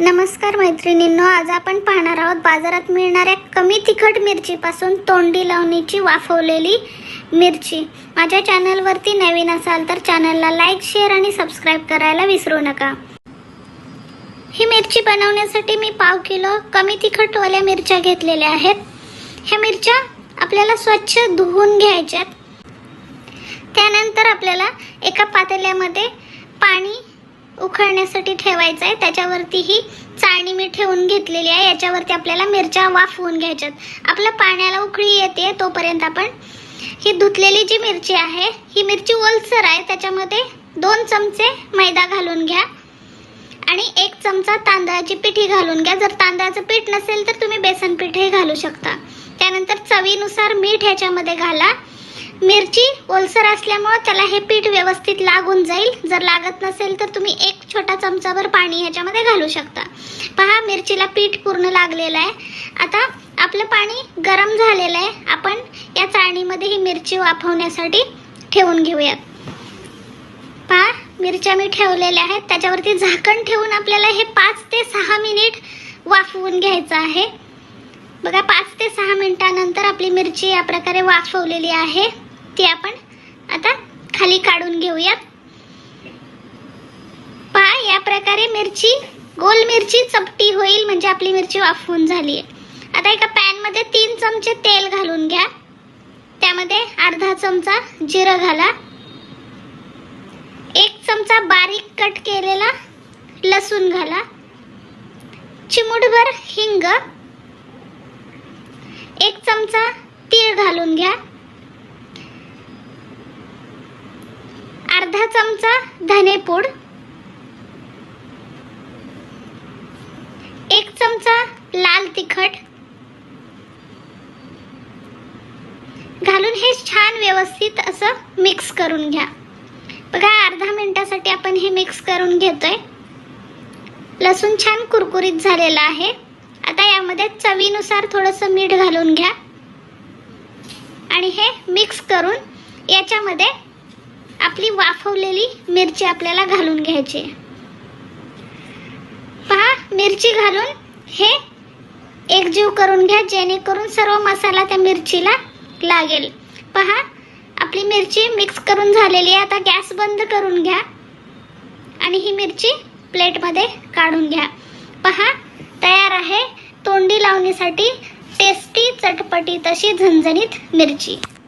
नमस्कार मैत्रिणींनो आज आपण पाहणार आहोत बाजारात मिळणाऱ्या कमी तिखट मिरचीपासून तोंडी लावणीची वाफवलेली मिरची. माझ्या चॅनलवरती नवीन असाल तर चॅनलला लाईक शेअर आणि सबस्क्राईब करायला विसरू नका. ही मिरची बनवण्यासाठी मी पाव किलो कमी तिखटवाल्या मिरच्या घेतलेल्या आहेत. ह्या मिरच्या आपल्याला स्वच्छ धुवून घ्यायच्यात. त्यानंतर आपल्याला एका पातेल्यामध्ये पाणी उखळण्यासाठी ठेवायचं आहे. त्याच्यावरती ही चाळणी मी ठेवून घेतलेली आहे. याच्यावरती आपल्याला मिरच्या वाफवून घ्यायच्यात. आपल्या पाण्याला उकळी येते तोपर्यंत आपण ही धुतलेली जी मिरची आहे ही मिरची ओलसर आहे. त्याच्यामध्ये दोन चमचे मैदा घालून घ्या आणि एक चमचा तांदळाची पिठी घालून घ्या. जर तांदळाचं पीठ नसेल तर तुम्ही बेसन पीठही घालू शकता. त्यानंतर चवीनुसार मीठ ह्याच्यामध्ये घाला. मिरची ओलसर असल्यामुळं त्याला हे पीठ व्यवस्थित लागून जाईल. जर लागत नसेल तर तुम्ही एक छोटा चमचाभर पाणी ह्याच्यामध्ये घालू शकता. पहा मिरचीला पीठ पूर्ण लागलेलं आहे. आता आपलं पाणी गरम झालेलं आहे. आपण या चाळणीमध्ये ही मिरची वाफवण्यासाठी ठेवून घेऊयात. पहा मिरच्या मी ठेवलेल्या आहेत. त्याच्यावरती झाकण ठेवून आपल्याला हे पाच ते सहा मिनिट वाफवून घ्यायचं आहे. बघा पाच ते सहा मिनिटानंतर आपली मिरची या प्रकारे वाफवलेली आहे. ती आपण आता खाली काढून घेऊयात. पहा या प्रकारे मिरची गोल मिरची चपटी होईल म्हणजे आपली मिरची वाफवून झाली आहे. आता एका पॅनमध्ये तीन चमचे तेल घालून घ्या. त्यामध्ये अर्धा चमचा जिरं घाला. एक चमचा बारीक कट केलेला लसूण घाला. चिमूटभर हिंग. एक चमचा तीळ घालून घ्या. अर्धा चमचा धनेपूड एक चमचा लाल तिखट घालून हे छान व्यवस्थित असं मिक्स करून घ्या. बघा अर्धा मिनिटासाठी आपण हे मिक्स करून घेतोय. लसूण छान कुरकुरीत झालेला आहे. आता यामध्ये चवीनुसार थोडंसं मीठ घालून घ्या. आणि हे मिक्स करून याच्यामध्ये आपली वाफवलेली मिरची आपल्याला घालून घ्यायची. पहा मिरची घालून हे एकजीव करून घ्या जेणेकरून सर्व मसाला त्या मिरचीला लागेल. पहा आपली मिरची मिक्स करून झालेली आहे. आता गॅस बंद करून घ्या आणि ही मिरची प्लेटमध्ये काढून घ्या. पहा तयार आहे तोंडी लावणीसाठी टेस्टी चटपटी तशी झणझणीत मिरची.